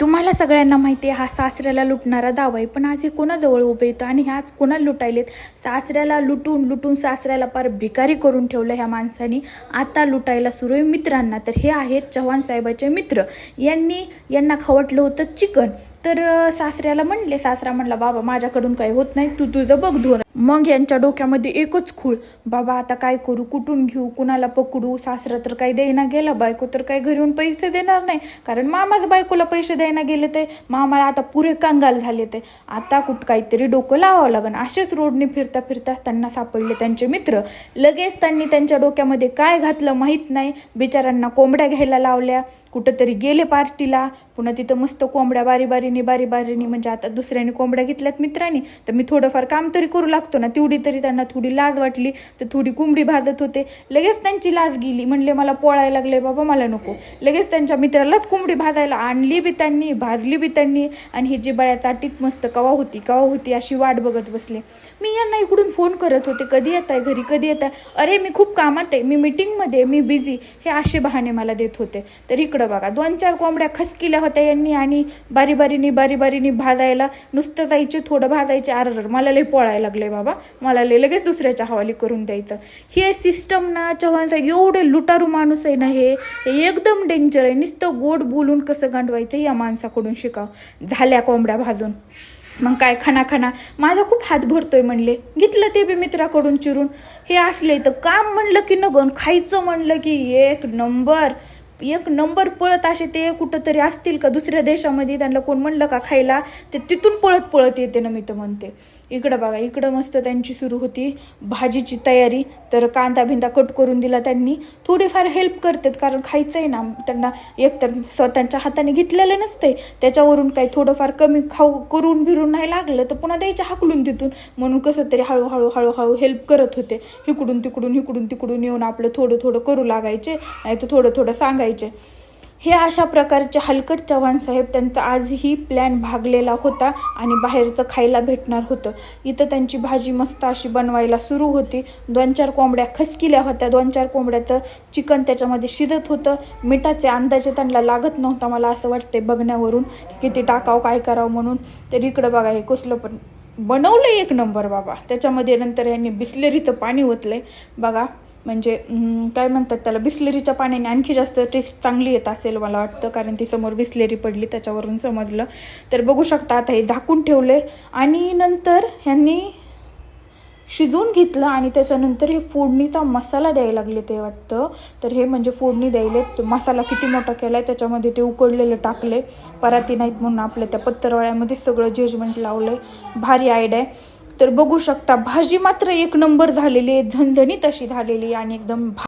तुम्हाला सगळ्यांना माहिती आहे हा सासऱ्याला लुटणारा दावा आहे. पण आज हे कोणाजवळ उभे येतं आणि हे आज लुटायलेत? सासऱ्याला लुटून लुटून सासऱ्याला पार भिकारी करून ठेवलं ह्या माणसाने. आता लुटायला सुरू आहे मित्रांना. तर हे आहेत चव्हाण साहेबाचे मित्र. यांनी यांना खवटलं होतं चिकन. तर सासऱ्याला म्हणले सासरा म्हणला बाबा माझ्याकडून काही होत नाही तू तुझं बघ धोरण. मग यांच्या डोक्यामध्ये एकच खूळ बाबा आता काय करू? कुठून घेऊ? कुणाला पकडू? सासरा तर काही देईना गेला बायको तर काही घरी येऊन पैसे देणार नाही कारण मामाच बायकोला पैसे द्यायला गेले ते. मामाला आता पुरे कंगाल झाले ते. आता कुठं काहीतरी डोकं लावावं लागन. असेच रोडने फिरता फिरता त्यांना सापडले त्यांचे मित्र. लगेच त्यांनी त्यांच्या डोक्यामध्ये काय घातलं माहीत नाही. बिचाऱ्यांना कोंबड्या घ्यायला लावल्या. कुठंतरी गेले पार्टीला. पुन्हा तिथं मस्त कोंबड्या बारी बारीने बारी बारीने म्हणजे आता दुसऱ्याने कोंबड्या घेतल्यात मित्रांनी तर मी थोडंफार काम तरी करू लागतो ना तेवढी तरी त्यांना थोडी लाज वाटली तर थोडी कोंबडी भाजत होते. लगेच त्यांची लाज गेली म्हणले मला पोळायला लागले बाबा मला नको. लगेच त्यांच्या मित्रालाच कोंबडी भाजायला आणली बी त्यांनी भाजली बी त्यांनी आणि ही जी बळ्या ताटीत मस्त कवा होती कवा होती अशी वाट बघत बसले. मी यांना इकडून फोन करत होते कधी येत आहे घरी कधी येत आहे अरे मी खूप कामात आहे मी मीटिंगमध्ये मी बिझी हे असे बहाणे मला देत होते. तर इकडं बघा दोन चार कोंबड्या खसकिल्या होत्या यांनी आणि बारी बारीनी बारी बारीनी भाजायला नुसतं जायचे थोडं भाजायचे आर मला लई पोळायला लागले बाबा. मला लई लगेच दुसऱ्याच्या हवाली करून द्यायचं. हे सिस्टम ना चव्हाण एवढे लुटारू माणूस आहे ना हे हे एकदम डेंजर आहे. नुसतं गोड बोलून कसं गांडवायचं या माणसाकडून शिकाव. झाल्या कोंबड्या भाजून. मग काय खाना खाना. माझा खूप हात भरतोय म्हणले. घेतलं ते बी मित्राकडून चिरून. हे असले तर काम म्हणलं की नगन खायचं म्हणलं की एक नंबर. एक नंबर पळत असे ते कुठंतरी असतील का? दुसऱ्या देशामध्ये त्यांना कोण म्हणलं का खायला? ते तिथून पळत पळत येते ना मी तर म्हणते. इकडं बघा इकडं मस्त त्यांची सुरू होती भाजीची तयारी. तर कांदा बिंदा कट करून दिला त्यांनी. थोडीफार हेल्प करतात कारण खायचं आहे ना त्यांना एकतर स्वतःच्या हाताने घेतलेलं नसतंय. त्याच्यावरून काही थोडंफार कमी खाऊ करून बिरून नाही लागलं तर पुन्हा द्यायच्या हाकलून तिथून. म्हणून कसं तरी हळूहळू हळूहळू हेल्प करत होते. इकडून तिकडून इकडून तिकडून येऊन आपलं थोडं थोडं करू लागायचे नाही तर थोडं थोडं सांगायचे. हे अशा प्रकारचे हलकट चव्हाण साहेब त्यांचा आजही प्लॅन भागलेला होता आणि बाहेरचं खायला भेटणार होतं. इथं त्यांची भाजी मस्त अशी बनवायला सुरू होती. दोन चार कोंबड्या खसकिल्या होत्या. दोन चार कोंबड्याचं चिकन त्याच्यामध्ये शिजत होतं. मिठाचे अंदाजे त्यांना लागत नव्हता मला असं वाटते बघण्यावरून किती टाकावं काय करावं म्हणून. तर इकडं बघा हे कसलं पण बनवलं एक नंबर बाबा. त्याच्यामध्ये नंतर यांनी बिसलेरीचं पाणी ओतलंय. बघा म्हणजे काय म्हणतात त्याला बिस्लेरीच्या पाण्याने आणखी जास्त टेस्ट चांगली येत असेल मला वाटतं कारण ती समोर बिस्लेरी पडली त्याच्यावरून समजलं. तर बघू शकता आता हे झाकून ठेवले आणि नंतर ह्यांनी शिजवून घेतलं आणि त्याच्यानंतर हे फोडणीचा मसाला द्यायला लागले ते वाटतं. तर हे म्हणजे फोडणी द्यायले मसाला किती मोठा केला आहे त्याच्यामध्ये ते उकडलेलं टाकले पराती नाहीत म्हणून आपल्या त्या पत्तरवाळ्यामध्ये सगळं जजमेंट लावलं आहे भारी आयडिया आहे. तर बघू शकता भाजी मात्र एक नंबर झालेली आहे झणझणीत अशी झालेली आहे आणि एकदम भा